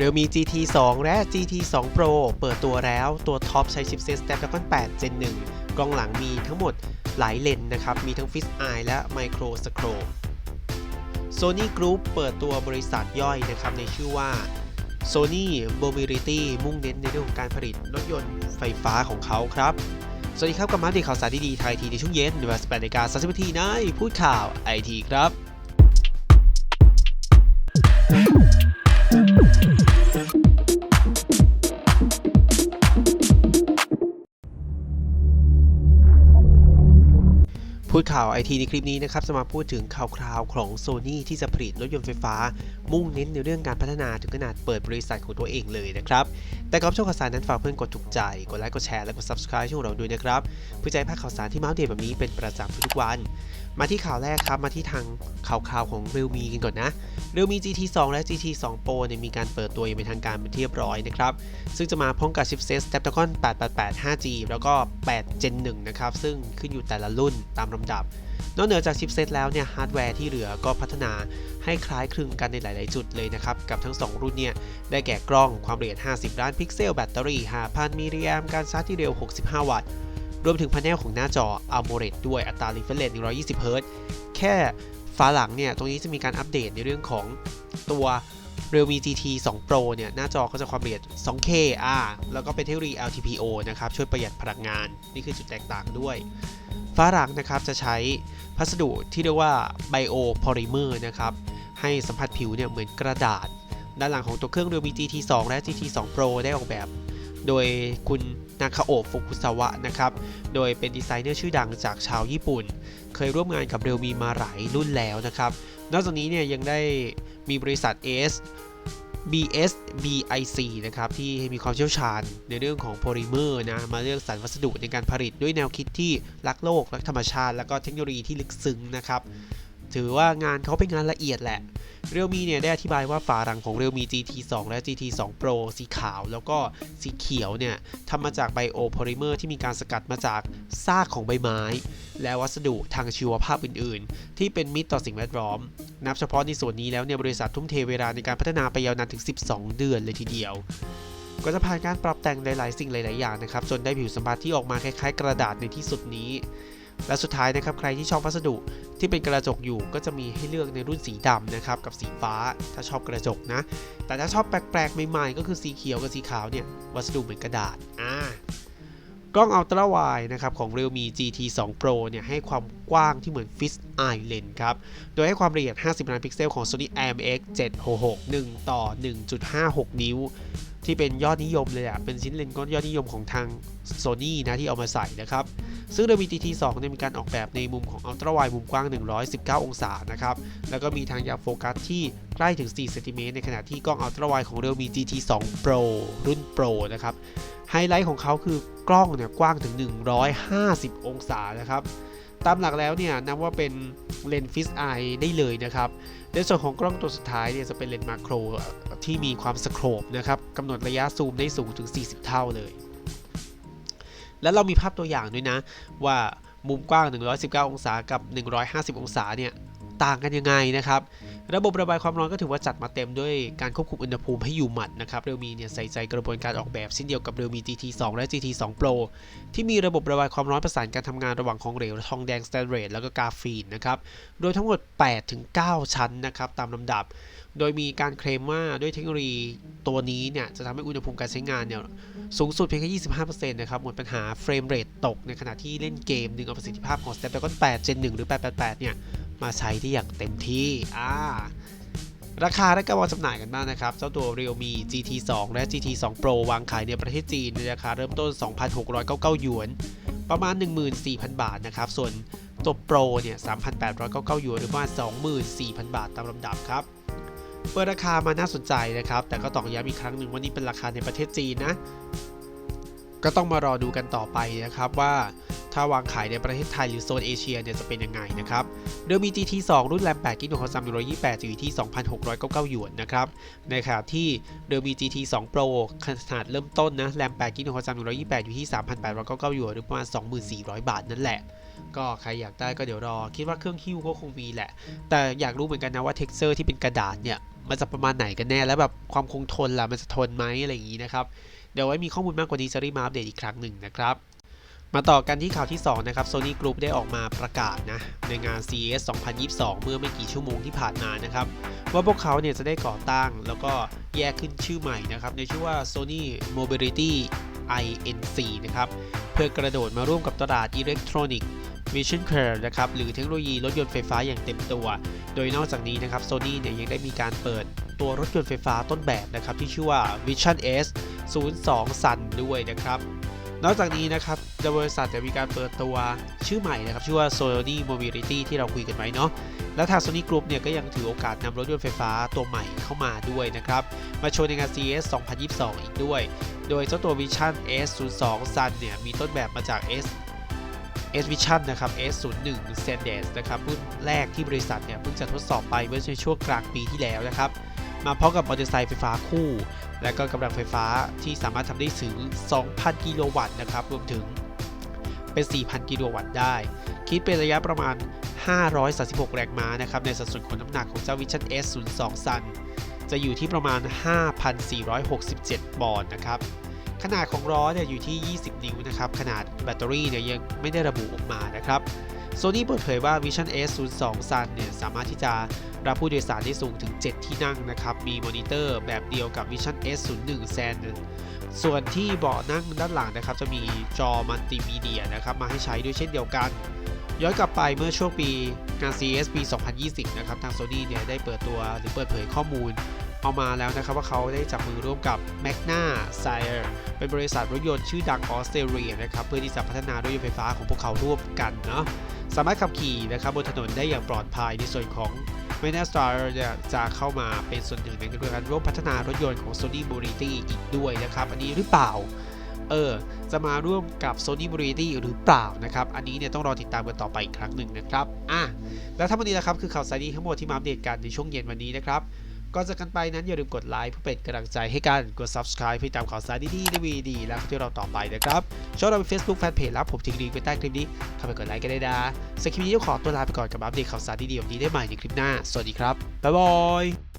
เดียวมี GT 2 และ GT 2 Pro เปิดตัวแล้วตัวท็อปใช้ชิปเซต Snapdragon 8 Gen 1 กล้องหลังมีทั้งหมดหลายเลนส์นะครับ มีทั้ง Fish Eye และ Micro Scope Sony Group เปิดตัวบริษัทย่อยนะครับในชื่อว่า Sony Mobility มุ่งเน้นในเรื่องของการผลิตรถยนต์ไฟฟ้าของเขาครับ สวัสดีครับกับมาอัปเดตข่าวสารดีๆไทยทีในช่วงเย็นเวลา18นาฬิกา30นาทีในพูดข่าวไอทีครับ พูดข่าวไอทีในคลิปนี้นะครับจะมาพูดถึงข่าวคราวของโซ ny ที่จะผลิตรถยนต์ไฟฟ้า มุ่งเน้นในเรื่องการพัฒนาถึงขนาดเปิดบริษัทของตัวเองเลยนะครับ แต่ก่อนช่วงข่าวสารนั้นฝากเพื่อนกดถูกใจ กดไลค์กดแชร์และกด subscribe ช่องเราด้วยนะครับเพื่อให้พาคข่าวสารที่มาอัปเดตแบบนี้เป็นประจำทุกวันมาที่ข่าวแรกครับ มาที่ทางข่าวคราวของ Realme กันก่อนนะ Realme GT 2 และ GT 2 Pro เนี่ยมีการเปิดตัวอย่างเป็นทางการเป็นที่เรียบร้อยนะครับ ซึ่งจะมาพร้อมกับชิปเซ็ต Snapdragon 888 5G แล้วก็ 8 Gen 1 นะครับ ซึ่งขึ้นอยู่แต่ละรุ่นตามลำดับ นอกเหนือจากชิปเซ็ตแล้วเนี่ยฮาร์ดแวร์ที่เหลือก็พัฒนาให้คล้ายคลึงกันในหลาย ๆ จุดเลยนะครับ กับทั้ง 2 รุ่นเนี่ย ได้แก่กล้องความละเอียด 50 ล้านพิกเซล แบตเตอรี่ 5,000 มิลลิแอมการชาร์จที่เร็ว 65 วัตต์ รวมถึงพาเนลของหน้าจอ AMOLED ด้วยอัตรา refresh rate 120 Hz แค่ฝาหลังเนี่ย ตรงนี้จะมีการอัปเดตในเรื่องของตัว Realme GT 2 Pro เนี่ย หน้าจอก็จะความละเอียด 2K อ่าแล้วก็เป็นเทคโนโลยี LTPO นะครับ ช่วยประหยัดพลังงาน นี่คือจุดแตกต่างด้วยฝาหลังนะครับ จะใช้พัสดุที่เรียกว่า Bio Polymer นะครับ ให้สัมผัสผิวเนี่ยเหมือนกระดาษ ด้านหลังของตัวเครื่อง Realme GT 2 และ GT 2 Pro ได้ออกแบบ โดยคุณนาคาโอะฟุกุซาวะนะครับ โดยเป็นดีไซเนอร์ชื่อดังจากชาวญี่ปุ่น เคยร่วมงานกับเร l มีมาหลายรุ่นแล้วนะครับ นอกจากนี้เนี่ยยังได้มีบริษัท AS BSBIC นะครับ ที่มีความเชี่ยวชาญในเรื่องของโพลิเมอร์นะ มาเลือกสรรวัสดุในการผลิตด้วยแนวคิดที่รักโลก รักธรรมชาติ แล้วก็เทคโนโลยีที่ลึกซึ้งนะครับ ถือว่างานเขาเป็นงานละเอียดแหละ เรียวมีเนี่ยได้อธิบายว่าฝาหลังของ Realme GT 2 และ GT 2 Pro สีขาวแล้วก็สีเขียวเนี่ยทำมาจากไบโอโพลิเมอร์ที่มีการสกัดมาจากซากของใบไม้ และวัสดุทางชีวภาพอื่น ๆ ที่เป็นมิตรต่อสิ่งแวดล้อม นับเฉพาะในส่วนนี้แล้วเนี่ยบริษัททุ่มเทเวลาในการพัฒนาไปยาวนานถึง 12 เดือนเลยทีเดียวก็จะผ่านการปรับแต่งหลาย ๆ สิ่งหลาย ๆ อย่างนะครับ จนได้ผิวสัมผัสที่ออกมาคล้าย ๆ กระดาษในที่สุดนี้ และสุดท้ายนะครับใครที่ชอบวัสดุที่เป็นกระจกอยู่ก็จะมีให้เลือกในรุ่นสีดำนะครับกับสีฟ้าถ้าชอบกระจกนะ แต่ถ้าชอบแปลกๆใหม่ๆ ก็คือสีเขียวกับสีขาวเนี่ยวัสดุเหมือนกระดาษอ่ากล้องอัลตร้าไวนะครับของ Realme GT 2 Pro เนี่ยให้ความกว้างที่เหมือน Fish Eye Lens ครับ โดยให้ความละเอียด 50 ล้านพิกเซลของ Sony IMX 766 1 ต่อ 1.56 นิ้ว ที่เป็นยอดนิยมเลยอะเป็นชิ้นเลนส์ก็ยอดนิยมของทาง Sony นะที่เอามาใส่นะครับ ซึ่ง Realme GT 2 เนี่ยมีการออกแบบในมุมของอัลตร้าไวมุมกว้าง 119 องศานะครับ แล้วก็มีทางยาวโฟกัสที่ใกล้ถึง 4 เซนติเมตรในขณะที่กล้องอัลตร้าไวของ Realme GT 2 Pro รุ่น Pro นะครับ ไฮไลท์ของเขาคือกล้องเนี่ยกว้างถึง 150 องศานะครับ ตามหลักแล้วเนี่ยนับว่าเป็น เลนส์ฟิสไอได้เลยนะครับ ในส่วนของกล้องตัวสุดท้ายเนี่ยจะเป็นเลนส์มาโครที่มีความสโคปนะครับกำหนดระยะซูมได้สูงถึง 40 เท่าเลย แล้วเรามีภาพตัวอย่างด้วยนะว่ามุมกว้าง 119 องศากับ 150 องศาเนี่ย ต่างกันยังไงนะครับ ระบบระบายความร้อนก็ถือว่าจัดมาเต็มด้วยการควบคุมอุณหภูมิให้อยู่หมัดนะครับเร l มีเนี่ยใส่ใจกระบวนการออกแบบเช่นเดียวกับเร l มี GT 2 และ GT 2 Pro ที่มีระบบระบายความร้อนประสานการทำงานระหว่างของเหลวทองแดงสแตนเลสแล้วก็กราฟีนนะครับโดยทั้งหมด 8-9 ชั้นนะครับตามลำดับ โดยมีการเคลมว่าด้วยเทคโนโลยีตัวนี้เนี่ยจะทำให้อุณหภูมิการใช้งานเนี่ยสูงสุดเพียงแค่25%นะครับหมดปัญหาเฟรมเรทตกในขณะที่เล่นเกมดึงเอาประสิทธิภาพของ Snapdragon 8 Gen 1 หรือ 888 เนี่ย มาใช้ได้อย่างเต็มที่อ่าราคาและการวางจำหน่ายกันบ้างนะครับ เจ้าตัว Realme GT 2 และ GT 2 Pro วางขายในประเทศจีนในราคาเริ่มต้น 2,699 หยวน ประมาณ 14,000 บาทนะครับ ส่วนตัว Pro เนี่ย 3,899 หยวน หรือประมาณ24,000 บาทตามลำดับครับ เปิดราคามาน่าสนใจนะครับ แต่ก็ต้องย้ำอีกครั้งหนึ่งว่านี่เป็นราคาในประเทศจีนนะ ก็ต้องมารอดูกันต่อไปนะครับว่า ถ้าวางขายในประเทศไทยหรือโซนเอเชียเนี่ยจะเป็นยังไงนะครับ โดยมี GT 2 รุ่นแรม8กิกะความจุ128จะอยู่ที่ 2,699หยวนนะครับ ในขณะที่เดิมมี GT 2 Pro ขนาดเริ่มต้นนะแรม8กิกะความจุ128อยู่ที่ 3,899หยวนหรือประมาณ 2,400 บาทนั่นแหละก็ใครอยากได้ก็เดี๋ยวรอ คิดว่าเครื่องฮิ้วก็คงมีแหละ แต่อยากรู้เหมือนกันนะว่า texture ที่เป็นกระดาษเนี่ย มันจะประมาณไหนกันแน่ แล้วแบบความคงทนล่ะ มันจะทนไหมอะไรอย่างนี้นะครับ เดี๋ยวไว้มีข้อมูลมากกว่านี้จะรีบมาอัปเดตอีกครั้งหนึ่งนะครับ มาต่อกันที่ข่าวที่ 2 นะครับ Sony Group ได้ออกมาประกาศนะในงาน CES 2022 เมื่อไม่กี่ชั่วโมงที่ผ่านมานะครับ ว่าพวกเขาเนี่ยจะได้ก่อตั้ง แล้วก็แยกขึ้นชื่อใหม่นะครับ ในชื่อว่า Sony Mobility INC นะครับ เพื่อกระโดดมาร่วมกับตลาดอิเล็กทรอนิกส์ Vision Care นะครับ หรือเทคโนโลยีรถยนต์ไฟฟ้าอย่างเต็มตัว โดยนอกจากนี้นะครับ Sony เนี่ยยังได้มีการเปิดตัวรถยนต์ไฟฟ้าต้นแบบนะครับที่ชื่อว่า Vision S 02 Sun ด้วยนะครับ นอกจากนี้นะครับบริษัทจะมีการเปิดตัวชื่อใหม่นะครับ ชื่อว่า Sony Mobility ที่เราคุยกันไว้เนาะและทาง Sony Group เนี่ยก็ยังถือโอกาสนำรถยนต์ไฟฟ้าตัวใหม่เข้ามาด้วยนะครับ มาโชว์ในงาน CES 2022 อีกด้วย โดยเจ้าตัว Vision S02 Sun เนี่ย มีต้นแบบมาจาก S S Vision นะครับ S01 s a n d e s นะครับรุ่นแรกที่บริษัทเนี่ยเพิ่งจะทดสอบไปเมื่อช่วงกลางปีที่แล้วนะครับมาพร้อมกับมอเตอร์ไซค์ไฟฟ้าคู่ และก็กำลังไฟฟ้าที่สามารถทำได้ถึง 2,000 กิโลวัตต์นะครับ รวมถึงเป็น 4,000 กิโลวัตต์ได้ คิดเป็นระยะประมาณ 536 แรงม้านะครับ ในสัดส่วนของน้ำหนักของเจ้า Vision S02 Sun จะอยู่ที่ประมาณ 5,467 ปอนด์นะครับ ขนาดของล้อเนี่ยอยู่ที่ 20 นิ้วนะครับ ขนาดแบตเตอรี่เนี่ยยังไม่ได้ระบุออกมานะครับ Sony เปิดเผยว่า Vision S02 Sun เนี่ยสามารถที่จะรับผู้โดยสารได้สูงถึง 7 ที่นั่งนะครับ มีมอนิเตอร์แบบเดียวกับ Vision S01 San ส่วนที่เบาะนั่งด้านหลังนะครับ จะมีจอมัลติมีเดียนะครับมาให้ใช้ด้วยเช่นเดียวกัน ย้อนกลับไปเมื่อช่วงปีงาน CES ปี 2020 นะครับ ทาง Sony เนี่ยได้เปิดตัวหรือเปิดเผยข้อมูล เอามาแล้วนะครับว่าเขาได้จับมือร่วมกับ Magna s i r e เป็นบริษัทรถยนต์ชื่อดังออสเตรเลียนะครับเพื่อที่จะพัฒนารถยนต์ไฟฟ้าของพวกเขาร่วมกันเนาะสามารถขับขี่นะครับบนถนนได้อย่างปลอดภัยในส่วนของ m a g n a s t a r จะเข้ามาเป็นส่วนหนึ่งในการร่วมพัฒนารถยนต์ของ Sony Mobility อีกด้วยนะครับ อันนี้หรือเปล่าเออจะมาร่วมกับ Sony Mobility หรือเปล่านะครับ อันนี้เนี่ยต้องรอติดตามกันต่อไปอีกครั้งหนึ่งนะครับ อะ แล้วทั้งหมดนี้นะครับคือข่าวสารดีทั้งหมดที่มาอัปเดตกันในช่วงเย็นวันนี้นะครับ ก่อนจากกันไปนั้นอย่าลืมกดไลค์เพื่อเป็นกำลังใจให้กัน กด subscribe เพื่อตามข่าวสารดีๆในวีดีและที่เราต่อไปนะครับช่องเราเป็น Facebook Fanpage รับผมทิ้งลิงก์ไว้ใต้คลิปนี้เข้าไปกดไลค์กันได้นะสคริปนี้ขอตัวลาไปก่อนกับอัปเดตข่าวสารดีๆแบบนี้ได้ใหม่ในคลิปหน้า สวัสดีครับบ๊ายบาย